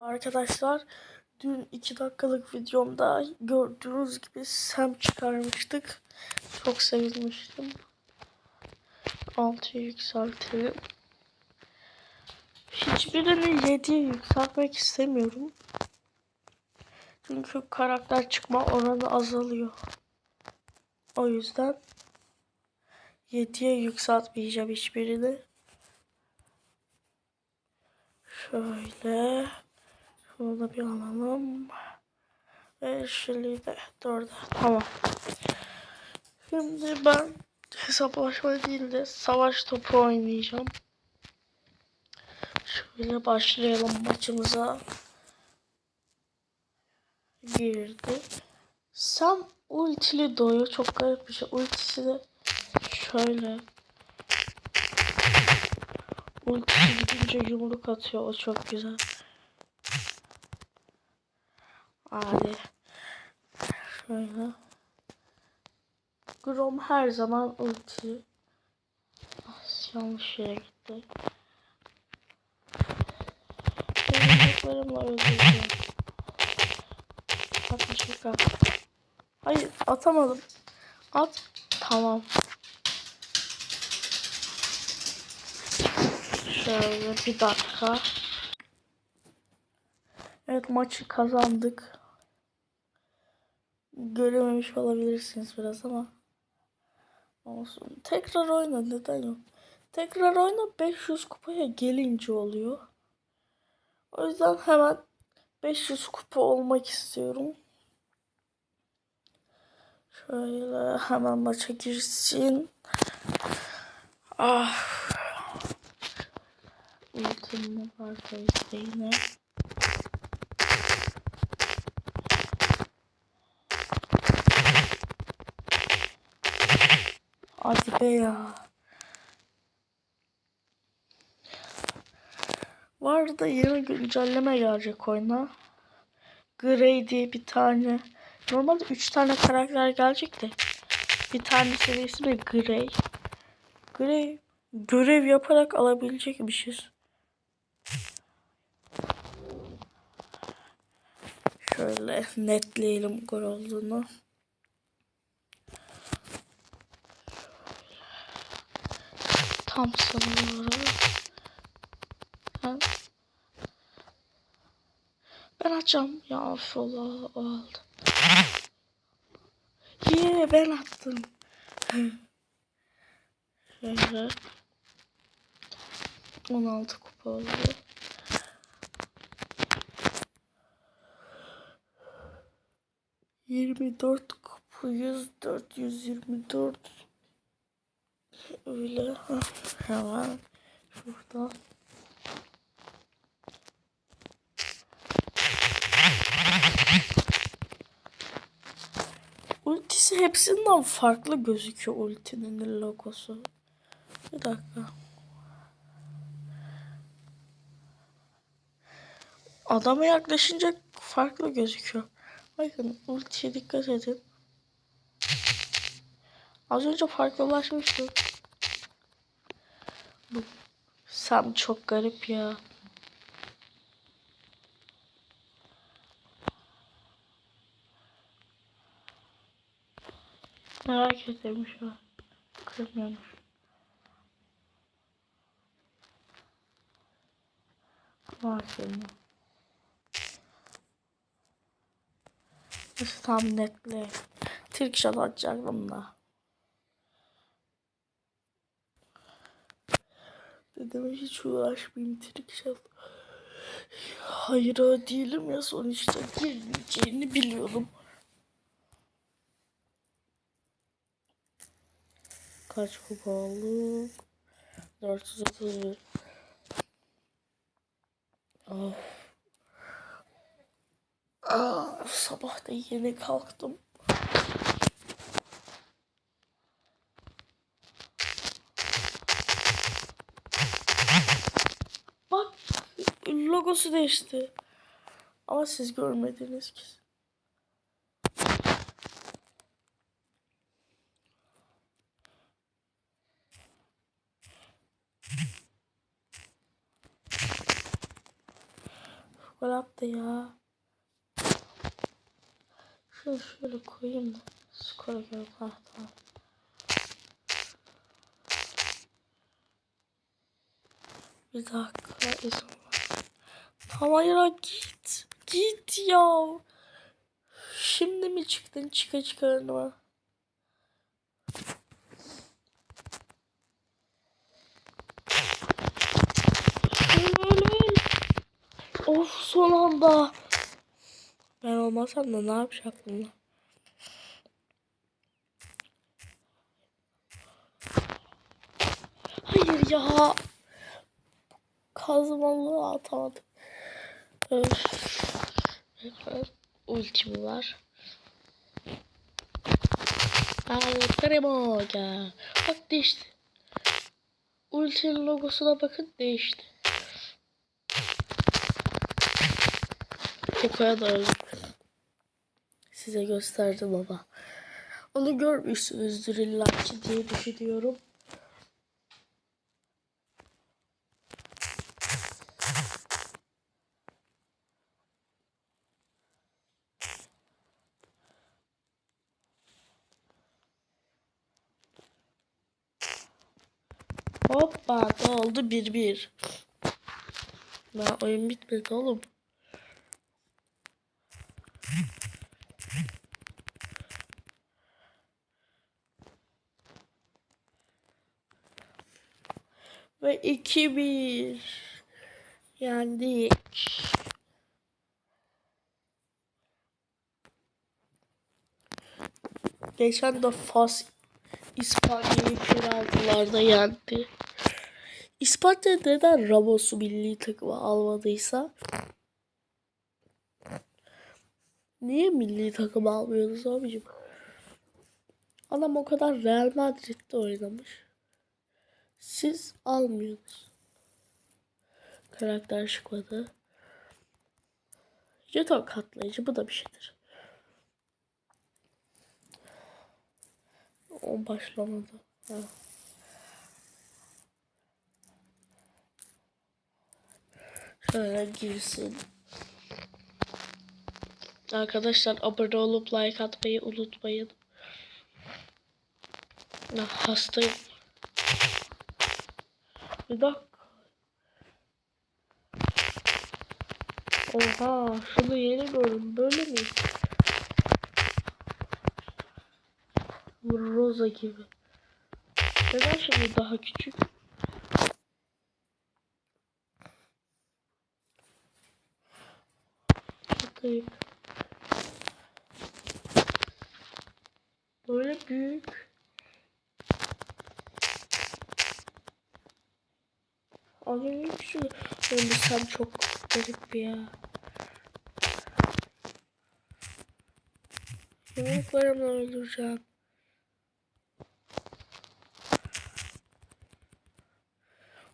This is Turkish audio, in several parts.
Arkadaşlar dün 2 dakikalık videomda gördüğünüz gibi Sam çıkarmıştık. Çok sevinmiştim. 6'ya yükseltelim. Hiçbirini 7'ye yükseltmek istemiyorum. Çünkü karakter çıkma oranı azalıyor. O yüzden 7'ye yükseltmeyeceğim hiçbirini. Şöyle. Şunu da bir alalım. Ve şöyle de dörde. Tamam. Şimdi ben hesaplaşma değil de savaş topu oynayacağım. Şöyle başlayalım maçımıza. Girdi. Sam ultili doğuyor. Çok garip bir şey. Ultisi de şöyle. Ultisi gidince yumruk atıyor. O çok güzel. Hadi. Şöyle. Grom her zaman ulti. Yanlış yere gitti. Yumruklarımla öldüreceğim. Atma şaka. Hayır atamadım. At. Tamam. Şöyle bir dakika. Evet maçı kazandık. Görememiş olabilirsiniz biraz ama. Olsun. Tekrar oyna neden yok? Tekrar oyna 500 kupaya gelince oluyor. O yüzden hemen 500 kupa olmak istiyorum. Şöyle hemen maça girsin. Ah. Ultim var da. Hadi be ya. Var da yeni güncelleme gelecek oyuna. Grey diye bir tane. Normalde 3 tane karakter gelecek de. Bir tanesi de Grey. Grey görev yaparak alabilecekmişiz. Şöyle netleyelim gol olduğunu. Tam sanıyorum. Ben, açacağım. Ya of Allah o aldı. Ye ben attım. Şöyle. 16 kupa oldu. Yirmi dört kupa yüz dört yüz yirmi dört öyle Hah, hemen şurada. Ultisi hepsinden farklı gözüküyor ultinin logosu. Bir dakika. Adama yaklaşınca farklı gözüküyor. Bakın ultiye dikkat edin. Az önce farklılaşmıştı bu Sam çok garip ya. Merak şu an. Kırmıyormuş. Var senin. Nasıl tam netle. Shot atacaktım da. Dedim hiç uğraşmayayım trick shot. Hayır değilim ya sonuçta girmeyeceğini biliyordum. Kaç kupa oldu? 431. Of. Aa, sabah da yeni kalktım. Bak logosu değişti. Ama siz görmediniz ki. Gol attı ya. Şunu şöyle koyayım da skora göre. Ha, tamam. Bir dakika izin ya git. Git ya. Şimdi mi çıktın çıka çıka önüme? Of son anda. Ben olmasam da ne yapacaktım lan? Hayır ya. Kazmalı atamadım. Öf. Evet, Ultim var. Al Kremoga. Bak değişti. Ultinin logosuna bakın değişti. Kokoya da. Size gösterdim ama. Onu görmüşsünüzdür illa ki diye düşünüyorum. Hoppa ne oldu? 1-1. Daha oyun bitmedi oğlum. Ve 2-1. Yendik. Geçen de Fas İspanya'yı penaltılarda yendi. İspanya neden Ramos'u milli takıma almadıysa? Niye milli takım almıyoruz abicim? Adam o kadar Real Madrid'de oynamış. Siz almıyorsunuz. Karakter çıkmadı. Jeton katlayıcı bu da bir şeydir. O başlamadı. Ha. Şöyle girsin. Arkadaşlar abone olup like atmayı unutmayın. Ya, hastayım. Bir dakika. Oha şunu yeni gördüm. Böyle mi? Rosa gibi. Neden şimdi daha küçük? Bakayım. Böyle büyük. Az önce küçük. Benim lisem çok garip ya. Yumruklarımla öldüreceğim.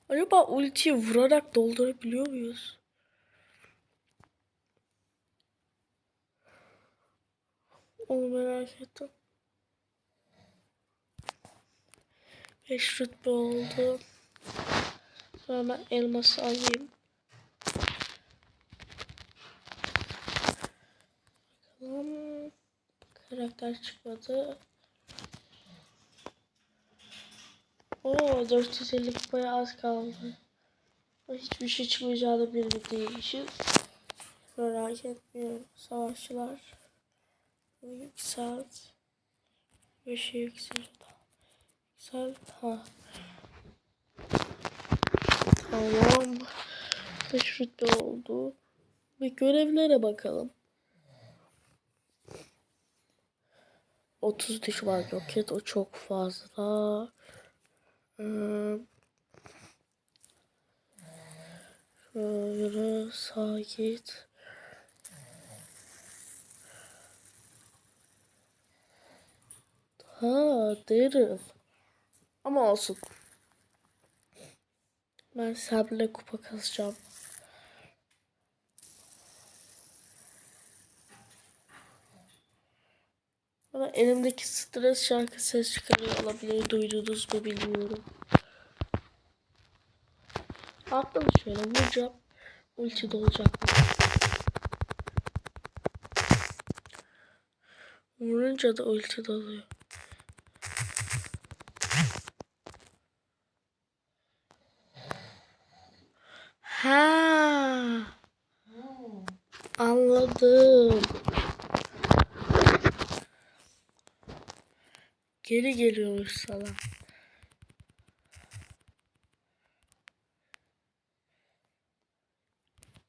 Acaba ultiyi vurarak doldurabiliyor muyuz? Onu merak ettim. 5 rütbe oldu. Ben elması alayım. Bakalım. Karakter çıkmadı. Oo 450 kupaya az kaldı. Hiçbir şey çıkmayacağını bilmediği için merak etmiyorum. Savaşçılar yükselt. Bir şey yükselt. Yükselt. Ha. Tamam. 5 rütbe oldu. Ve görevlere bakalım. 30 düşman yok et o çok fazla. Ee, şöyle sağa Oha derim. Ama olsun. Ben Sabir'le kupa kazacağım. Ama elimdeki stres şarkı ses çıkarıyor olabilir. Duydunuz mu bilmiyorum. Aklım şöyle vuracağım. Ulti dolacak mı? Vurunca da ulti doluyor. Anladım. Geri geliyormuş sana.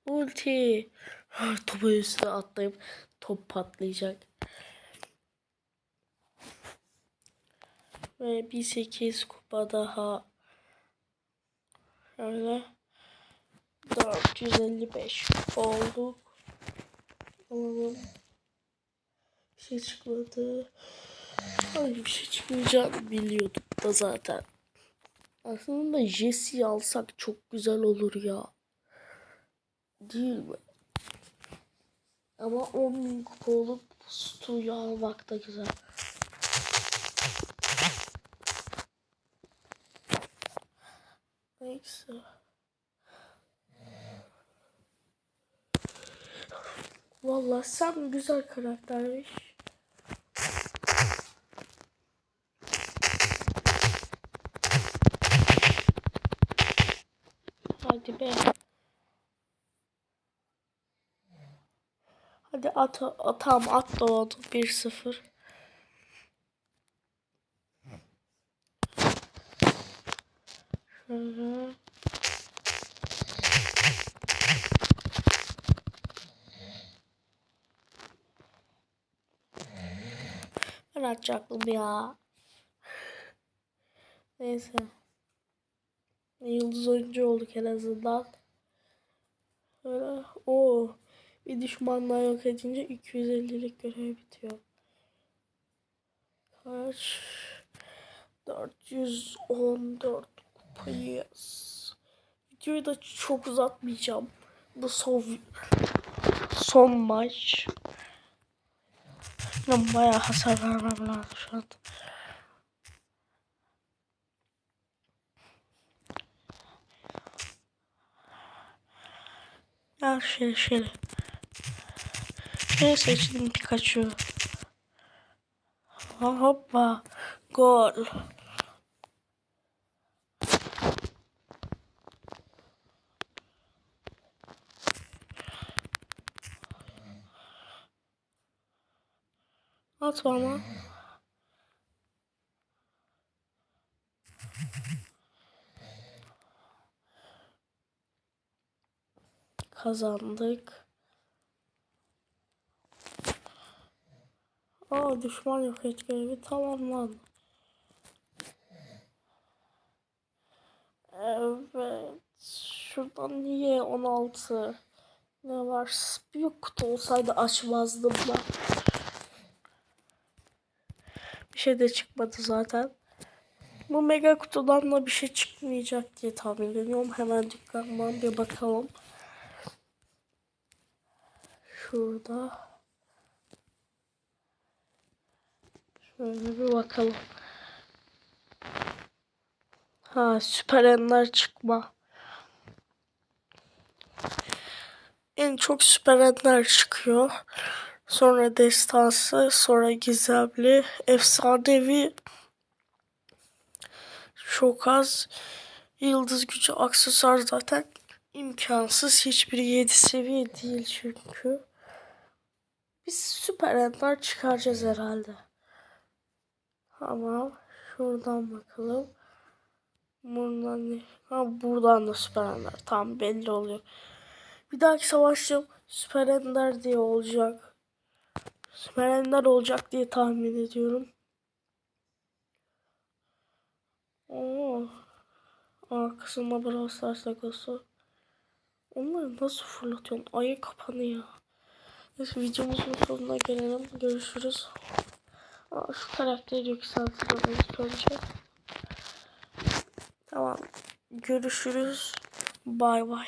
Ulti. Topu üstüne atlayıp top patlayacak. Ve bir 8 kupa daha. Öyle. 455 olduk. Alalım. Bir şey çıkmadı. Ay bir şey çıkmayacağını biliyordum da zaten. Aslında Jesse'yi alsak çok güzel olur ya. Değil mi? Ama 10.000 kupa olup Stu'yu almak da güzel. Neyse. Vallahi sen güzel karaktermiş. Hadi be. Hadi at, atam at doğdu 1-0. Şöyle. Ben açacaktım ya. Neyse. Yıldız oyuncu olduk en azından. Böyle o bir düşmanla yok edince 250'lik görev bitiyor. Kaç? 414 kupayız. Videoyu da çok uzatmayacağım. Bu son son maç. Ben bayağı hasar vermem lazım şu an. Ya şöyle şöyle. Ne seçtim Pikachu. Hoppa. Gol. Atma. Kazandık. Aa düşman yok et görevi tamamlandı. Evet. Şuradan niye 16? Ne var? Büyük kutu olsaydı açmazdım ben. Şey de çıkmadı zaten. Bu mega kutudan da bir şey çıkmayacak diye tahmin ediyorum. Hemen dükkandan bir bakalım. Şurada. Şöyle bir bakalım. Ha süper enler çıkma. En çok süper enler çıkıyor. Sonra destansı, sonra gizemli, efsanevi çok az. Yıldız gücü aksesuar zaten imkansız. Hiçbiri 7 seviye değil çünkü. Biz süper enler çıkaracağız herhalde. Ama şuradan bakalım. Buradan ne? Ha buradan da süper ender. Tam belli oluyor. Bir dahaki savaşçım süper ender diye olacak. Süper ender olacak diye tahmin ediyorum. Oo. Arkasında Brawl Stars logosu. Onları nasıl fırlatıyorsun? Ayı kapanıyor. Neyse videomuzun sonuna gelelim. Görüşürüz. Aa, şu karakteri yükseltelim ilk önce. Tamam. Görüşürüz. Bay bay.